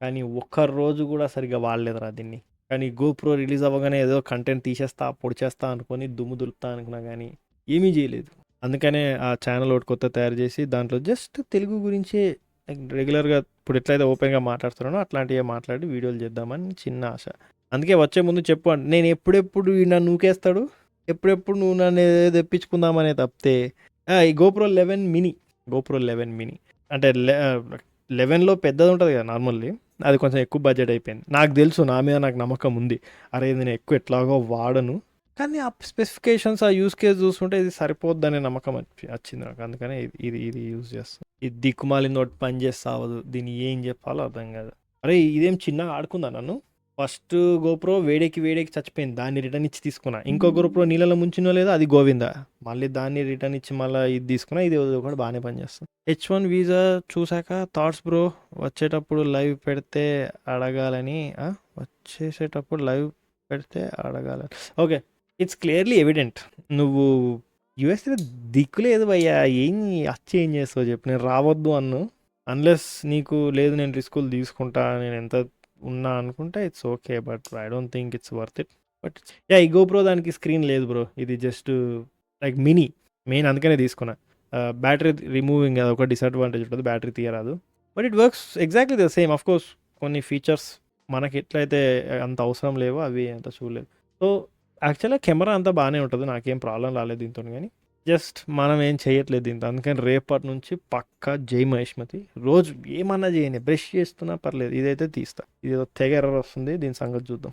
కానీ ఒక్క రోజు కూడా సరిగ్గా వాడలేదురా దీన్ని. కానీ గోప్రో రిలీజ్ అవ్వగానే ఏదో కంటెంట్ తీసేస్తా పొడిచేస్తా అనుకొని దుమ్ము దులుపుతా అనుకున్నా కానీ ఏమీ చేయలేదు. అందుకనే ఆ ఛానల్ ఒకటి కొత్త తయారు చేసి దాంట్లో జస్ట్ తెలుగు గురించే రెగ్యులర్గా ఇప్పుడు ఎట్లయితే ఓపెన్గా మాట్లాడుతున్నానో అట్లాంటివి మాట్లాడి వీడియోలు చేద్దామని చిన్న ఆశ. అందుకే వచ్చే ముందు చెప్పు నేను ఎప్పుడెప్పుడు నన్ను నూకేస్తాడు? ఎప్పుడెప్పుడు నువ్వు నన్ను ఏదో తెప్పించుకుందామనే తప్పితే. ఈ GoPro eleven mini GoPro eleven mini. అంటే లెవెన్లో పెద్దది ఉంటుంది కదా నార్మల్లీ. అది కొంచెం ఎక్కువ బడ్జెట్ అయిపోయింది. నాకు తెలుసు నా మీద నాకు నమ్మకం ఉంది. అరే నేను ఎక్కువ ఎట్లాగో వాడను. కానీ ఆ స్పెసిఫికేషన్స్ ఆ యూస్ కేస్ చూసుకుంటే ఇది సరిపోద్దనే నమ్మకం వచ్చి- వచ్చింది నాకు. అందుకనే ఇది ఇది ఇది యూజ్ చేస్తాను ఇది దిక్కుమాలింది నోటి పని చేస్తావదు అవ్వదు. దీన్ని ఏం చెప్పాలో అర్థం కాదు. అరే ఇదేం చిన్నగా ఆడుకుందా నన్ను? ఫస్ట్ గోప్రో వేడెక్కి వేడెక్కి చచ్చిపోయింది. దాన్ని రిటర్న్ ఇచ్చి తీసుకున్నా. ఇంకో గోప్రో నీళ్ళలో ముంచినో లేదో అది గోవింద. మళ్ళీ దాన్ని రిటర్న్ ఇచ్చి మళ్ళీ ఇది తీసుకున్నా ఇది కూడా బాగానే పనిచేస్తుంది హెచ్ వన్ వీసా చూసాక థాట్స్ బ్రో వచ్చేటప్పుడు లైవ్ పెడితే అడగాలని వచ్చేసేటప్పుడు లైవ్ పెడితే అడగాలని. ఓకే ఇట్స్ క్లియర్లీ ఎవిడెంట్ నువ్వు యుఎస్లో దిక్కులేదు భయ్యా. ఏం అచ్చి ఏం చేస్తావు చెప్పు. నేను రావద్దు అన్ను. అన్లెస్ నీకు లేదు నేను రిస్కులు తీసుకుంటా నేను ఎంత ఉన్నా అనుకుంటే it's okay but I don't think it's worth it. But yeah ఈ గోప్రో దానికి స్క్రీన్ లేదు బ్రో. ఇది జస్ట్ లైక్ మినీ మెయిన్ అందుకనే తీసుకున్నా. బ్యాటరీ రిమూవింగ్ అది ఒక డిసడ్వాంటేజ్ ఉంటుంది battery తీయరాదు. But it works exactly the same of course కొన్ని ఫీచర్స్ మనకి ఎట్లయితే అంత అవసరం లేవో అవి అంత చూడలేదు. సో యాక్చువల్గా కెమెరా అంతా బాగానే ఉంటుంది నాకేం ప్రాబ్లం రాలేదు దీంతో కానీ. జస్ట్ మనం ఏం చేయట్లేదు దీంతో అందుకని రేపటి నుంచి పక్కా జై మహేష్మతి. రోజు ఏమన్నా చేయని బ్రష్ చేస్తున్నా పర్లేదు ఇదైతే తీస్తా. ఇది తెగ ఎర్ర వస్తుంది దీని సంగతి చూద్దాం.